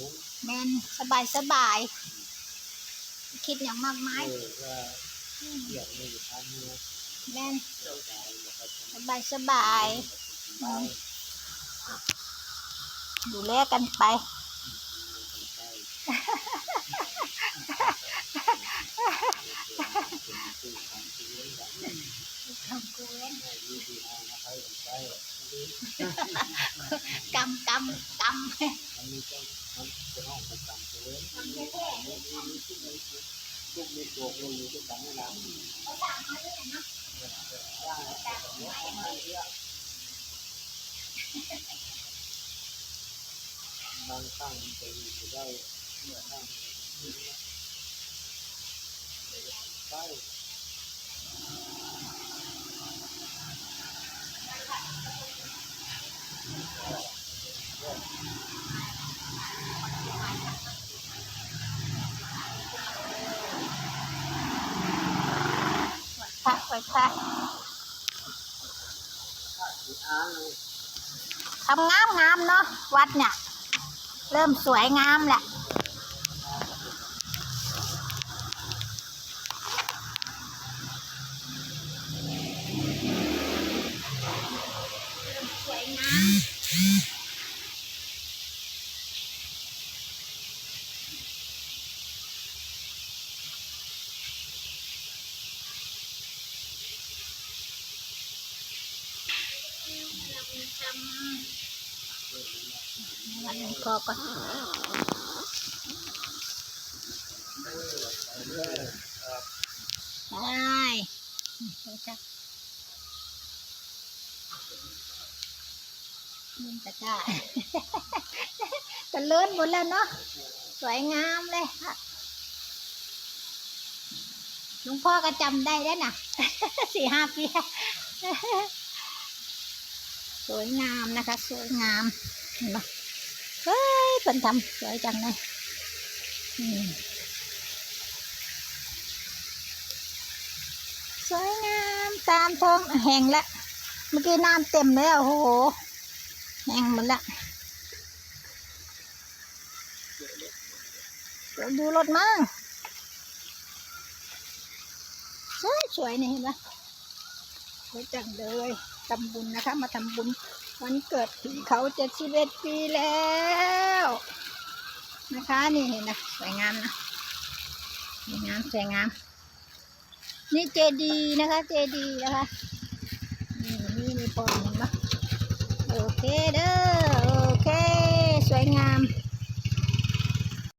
ทุกแมนสบายสบาย คิดอย่างมากมายเออว่าเที่ยงนี่ทำเนี่ยแมนเจ้าใจนะครับสบายสบายไปดูแลกันไปไปทำกูเล่น ดีดีเอานะไปไป กำกำกำ มันมีเจ้ามันจะห้องประจำตัวมันมีมีมีทุกมีทุกมีโกกอยู่ด้วยกันนี่นะบางครั้งมันจะอยู่ได้เมื่อครั้งใช่ พระไว้ พระอ้างเลยทำงามงามๆเนาะวัดเนี่ย เริ่มสวยงามแหละสวยงาม ทำวันนี้ก็ก่อนได้เดี๋ยวจะนี่ตะกร้าจะเลื่อนหมดแล้วเนาะ สวยงามเลยค่ะลวงพ่อก็จำได้แล้วนะสี่ห้าปี วยงามนะคะ สวยงามเห็นปะเฮ้ยเป็นทำสวยจังเลยสวยงามตามท้องแห้งแล้วเมื่อกี้น้ำเต็มเลยอะโอ้โหแห้งหมดละเดี๋ยวดูรถมั่งสวยสวยนี่เห็นปะ สวยจังเลยทำบุญนะคะ มาทำบุญวันเกิดผีเขาเจ็ดสิบเอ็ดปีแล้ว นะคะนี่เห็นนะสวยงามนะสวยงามสวยงาม นี่เจดีนะคะ เจดีนะคะ นี่นี่มีพอเห็นปะโอเคเด้อ